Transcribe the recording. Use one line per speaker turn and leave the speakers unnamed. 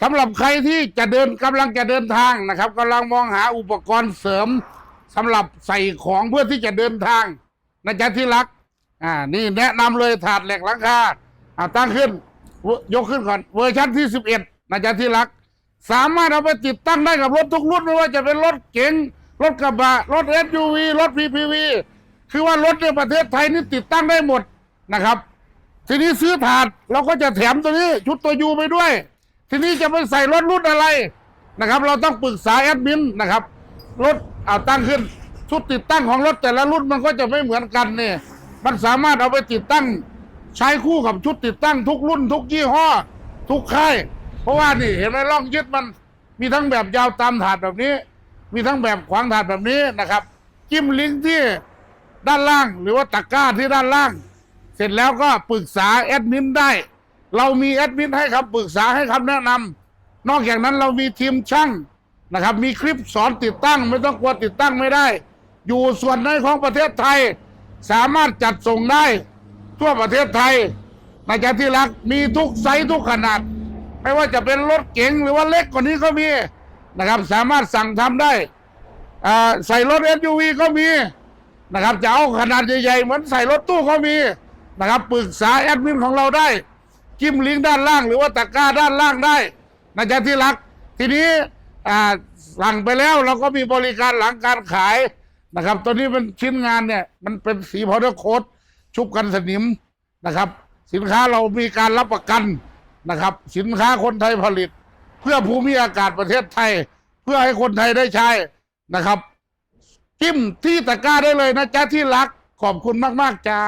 สำหรับใครที่จะเดินกำลังจะเดินทางนะครับกำลังมองหาอุปกรณ์เสริมสำหรับใส่ของเพื่อที่จะเดินทางนะจ๊ะที่รักอ่านี่แนะนำเลยถาดเหล็กหลังคาอ่าตั้งขึ้นยกขึ้นก่อนเวอร์ชันที่สิบเอ็ดนะจ๊ะที่รัก สามารถเอาไปติดตั้งได้กับรถทุกรุ่นไม่ว่าจะเป็นรถเก๋งรถกระบะรถ SUV รถ PPV คือว่ารถในประเทศไทยนี่ติดตั้งได้หมดนะครับ ทีนี้ซื้อถาดเราก็จะแถมตัวนี้ชุดตัวยูไปด้วย ทีนี้จะไปใส่รถรุ่นอะไรนะครับ เราต้องปรึกษาแอดมินนะครับ รถเอาตั้งขึ้น ชุดติดตั้งของรถแต่ละรุ่นมันก็จะไม่เหมือนกันเนี่ยมันสามารถเอาไปติดตั้ง ใช้คู่กับชุดติดตั้งทุกรุ่น ทุกยี่ห้อ ทุกค่าย เพราะว่านี่เห็นไหมร่องยึดมัน มีทั้งแบบยาวตามถาดแบบนี้ มีทั้งแบบขวางถาดแบบนี้นะครับ จิ้มลิงก์ที่ด้านล่าง หรือว่าตะกร้าที่ด้านล่าง เสร็จแล้วก็ปรึกษาแอดมินได้ เรามีแอดมินให้คำปรึกษาให้คำแนะนำนอกจากนั้นเรามีทีมช่างนะครับ มีคลิปสอนติดตั้ง ไม่ต้องกลัวติดตั้งไม่ได้ อยู่ส่วนไหนของประเทศไทย สามารถจัดส่งได้ทั่วประเทศไทยนะจ๊ะที่รักมีทุกไซส์ทุกขนาด ไม่ว่าจะเป็นรถเก๋งหรือว่าเล็กกว่านี้ก็มีนะครับ สามารถสั่งทำได้ใส่รถ SUV ก็มีนะครับจะเอาขนาดใหญ่ๆเหมือนใส่รถตู้ก็มีนะครับปรึกษาแอดมินของเราได้ จิ้มลิงก์ด้านล่างหรือว่าตะกร้าด้านล่างได้นะจ๊ะที่รัก ทีนี้สั่งไปแล้วเราก็มีบริการหลังการขายนะครับ ตัวนี้เป็นชิ้นงานเนี่ย มันเป็นสีพาวเดอร์โค้ดชุบกันสนิมนะครับ สินค้าเรามีการรับประกันนะครับ สินค้าคนไทยผลิต เพื่อภูมิอากาศประเทศไทย เพื่อให้คนไทยได้ใช้นะครับ จิ้มที่ตะกร้าได้เลยนะจ๊ะที่รักขอบคุณมาก ๆ จ้า